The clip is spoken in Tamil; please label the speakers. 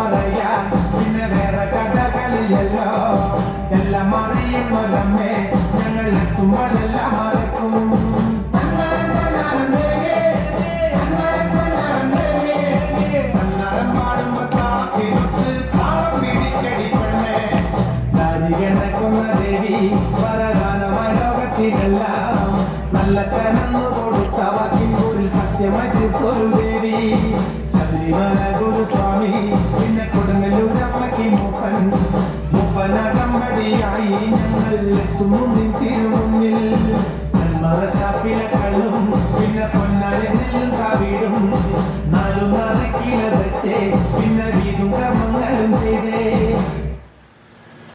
Speaker 1: மறையா இன்ன வேற கதகளி எல்லோ எல்லாம் மறையும் மனமே எங்களுக்கு மழெல்லாம் மறக்கும் வரதானമായ நல்ல தனம் கொடுத்தவக்கின் ஒரு சத்தியமாற்றி பொருள் നിൽക്കും തിരുമുന്നിൽ മറശാപ്പിലെ കള്ളും പിന്നെ പൊന്നാലെ നെല്ലും കാവിടും നാലു നാല് വെച്ചേ